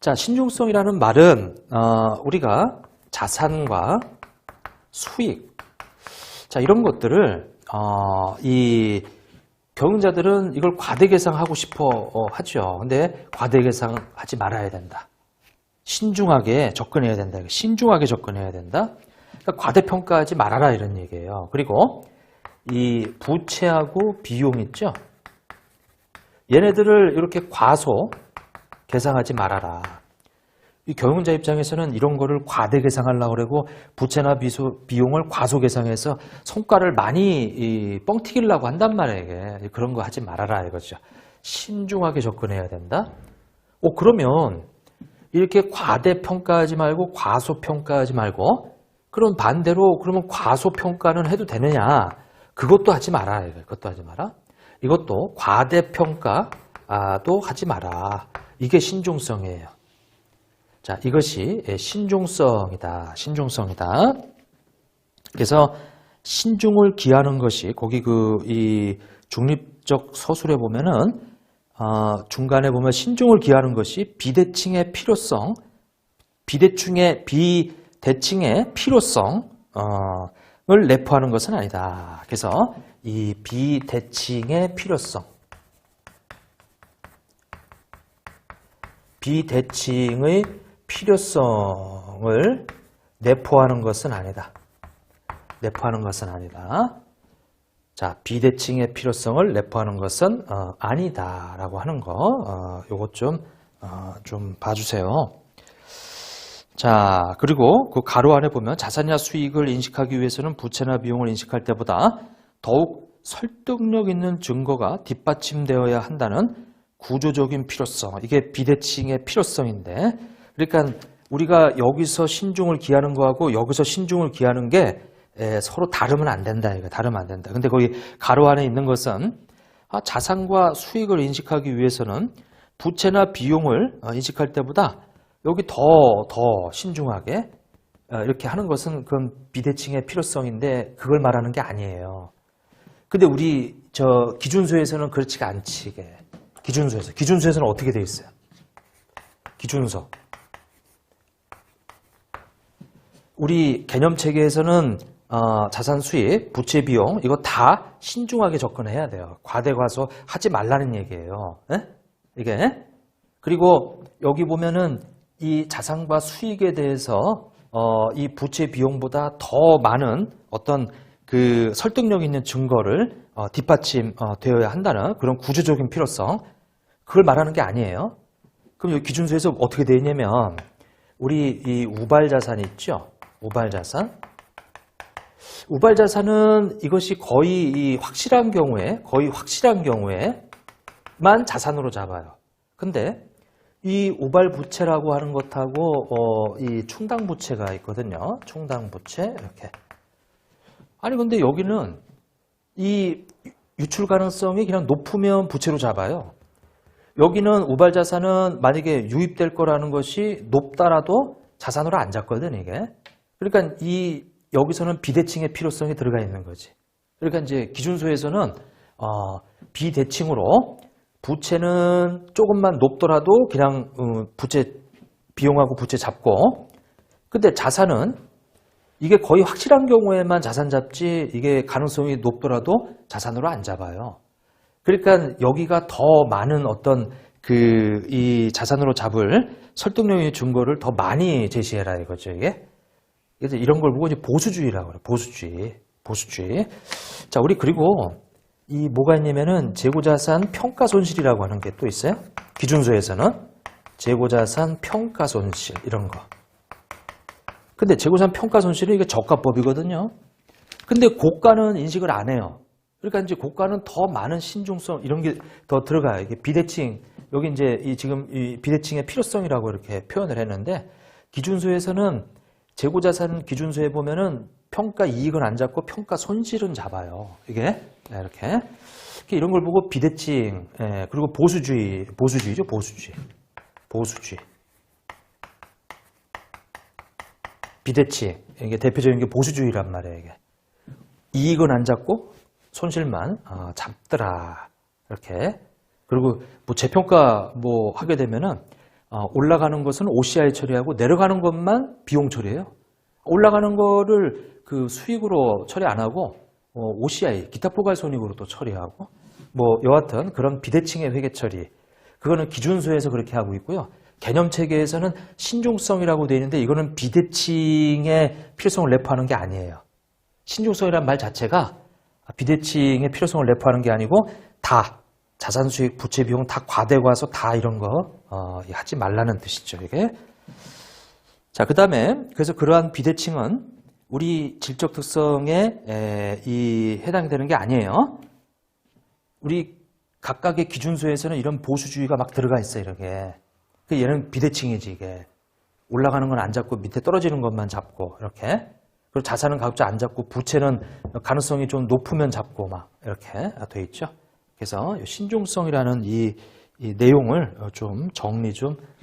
자, 신중성이라는 말은 어, 우리가 자산과 수익, 자 이런 것들을 어, 이 경영자들은 이걸 과대 계상하고 싶어 어, 하죠. 근데 과대 계상하지 말아야 된다. 신중하게 접근해야 된다. 신중하게 접근해야 된다. 그러니까 과대평가하지 말아라 이런 얘기예요. 그리고 이 부채하고 비용 있죠. 얘네들을 이렇게 과소 계상하지 말아라. 이 경영자 입장에서는 이런 거를 과대 계상하려고 그러고 부채나 비소, 비용을 과소 계상해서 성과를 많이 이, 뻥튀기려고 한단 말이에요. 이게. 그런 거 하지 말아라 이거죠. 신중하게 접근해야 된다. 어 그러면 이렇게 과대 평가하지 말고 과소 평가하지 말고 그럼 반대로 그러면 과소 평가는 해도 되느냐? 그것도 하지 마라. 이거. 그것도 하지 마라. 이것도 과대 평가도 하지 마라. 이게 신중성이에요. 자, 이것이 예, 신중성이다. 신중성이다. 그래서 신중을 기하는 것이 거기 그 이 중립적 서술에 보면은 어, 중간에 보면 신중을 기하는 것이 비대칭의 필요성, 비대칭의 비대칭의 필요성을 내포하는 것은 아니다. 그래서 이 비대칭의 필요성, 비대칭의 필요성을 내포하는 것은 아니다. 내포하는 것은 아니다. 자, 비대칭의 필요성을 내포하는 것은 어, 아니다라고 하는 거, 어, 요것 좀, 어, 좀 봐주세요. 자, 그리고 그 가로 안에 보면 자산이나 수익을 인식하기 위해서는 부채나 비용을 인식할 때보다 더욱 설득력 있는 증거가 뒷받침되어야 한다는 구조적인 필요성. 이게 비대칭의 필요성인데, 그러니까 우리가 여기서 신중을 기하는 거하고 여기서 신중을 기하는 게 에, 서로 다르면 안 된다. 이거 다르면 안 된다. 근데 거기 가로 안에 있는 것은 아, 자산과 수익을 인식하기 위해서는 부채나 비용을 어, 인식할 때보다 여기 더, 더 신중하게 어, 이렇게 하는 것은 그건 비대칭의 필요성인데 그걸 말하는 게 아니에요. 근데 우리 저 기준서에서는 그렇지가 않지 이게. 기준서에서. 기준서에서는 어떻게 돼 있어요? 기준서. 우리 개념 체계에서는 어, 자산 수익, 부채 비용 이거 다 신중하게 접근해야 돼요. 과대 과소 하지 말라는 얘기예요. 에? 이게 그리고 여기 보면은 이 자산과 수익에 대해서 어, 이 부채 비용보다 더 많은 어떤 그 설득력 있는 증거를 어, 뒷받침 어, 되어야 한다는 그런 구조적인 필요성 그걸 말하는 게 아니에요. 그럼 여기 기준서에서 어떻게 되어 있냐면 우리 이 우발 자산이 있죠. 우발 자산. 우발 자산은 이것이 거의 이 확실한 경우에 거의 확실한 경우에만 자산으로 잡아요. 근데 이 우발 부채라고 하는 것하고 어, 이 충당 부채가 있거든요. 충당 부채 이렇게. 아니 근데 여기는 이 유출 가능성이 그냥 높으면 부채로 잡아요. 여기는 우발 자산은 만약에 유입될 거라는 것이 높다라도 자산으로 안 잡거든 이게. 그러니까 이 여기서는 비대칭의 필요성이 들어가 있는 거지. 그러니까 이제 기준소에서는 어, 비대칭으로 부채는 조금만 높더라도 그냥 어, 부채 비용하고 부채 잡고 근데 자산은 이게 거의 확실한 경우에만 자산 잡지 이게 가능성이 높더라도 자산으로 안 잡아요. 그러니까 여기가 더 많은 어떤 그 이 자산으로 잡을 설득력의 증거를 더 많이 제시해라 이거죠 이게. 그래서 이런 걸 보고 이제 보수주의라고 그래요. 보수주의. 보수주의. 자, 우리 그리고 이 뭐가 있냐면은 재고자산 평가 손실이라고 하는 게 또 있어요. 기준서에서는 재고자산 평가 손실 이런 거. 근데 재고자산 평가 손실은 이게 저가법이거든요. 근데 고가는 인식을 안 해요. 그러니까 이제 고가는 더 많은 신중성 이런 게 더 들어가요. 이게 비대칭 여기 이제 이 지금 이 비대칭의 필요성이라고 이렇게 표현을 했는데 기준서에서는 재고자산 기준서에 보면은 평가 이익은 안 잡고 평가 손실은 잡아요. 이게 네, 이렇게 이런 걸 보고 비대칭 예, 그리고 보수주의 보수주의죠 보수주의 보수주의 비대칭 이게 대표적인 게 보수주의란 말이에요. 이게 이익은 안 잡고 손실만 어, 잡더라 이렇게 그리고 뭐 재평가 뭐 하게 되면은 어, 올라가는 것은 OCI 처리하고 내려가는 것만 비용 처리해요. 올라가는 거를 그 수익으로 처리 안 하고 어, OCI 기타 포괄 손익으로 또 처리하고 뭐 여하튼 그런 비대칭의 회계 처리 그거는 기준소에서 그렇게 하고 있고요. 개념 체계에서는 신중성이라고 되어 있는데 이거는 비대칭의 필요성을 내포하는 게 아니에요. 신중성이란 말 자체가 비대칭의 필요성을 내포하는 게 아니고 다 자산 수익, 부채 비용 다 과대과서 다 이런 거 어, 하지 말라는 뜻이죠. 이게 자, 그 다음에, 그래서 그러한 비대칭은 우리 질적 특성에 에, 이 해당이 되는 게 아니에요. 우리 각각의 기준소에서는 이런 보수주의가 막 들어가 있어요, 이렇게. 그 얘는 비대칭이지, 이게. 올라가는 건 안 잡고 밑에 떨어지는 것만 잡고, 이렇게. 그리고 자산은 가급적 안 잡고, 부채는 가능성이 좀 높으면 잡고, 막, 이렇게 돼 있죠. 그래서 신중성이라는 이, 이 내용을 좀 정리 좀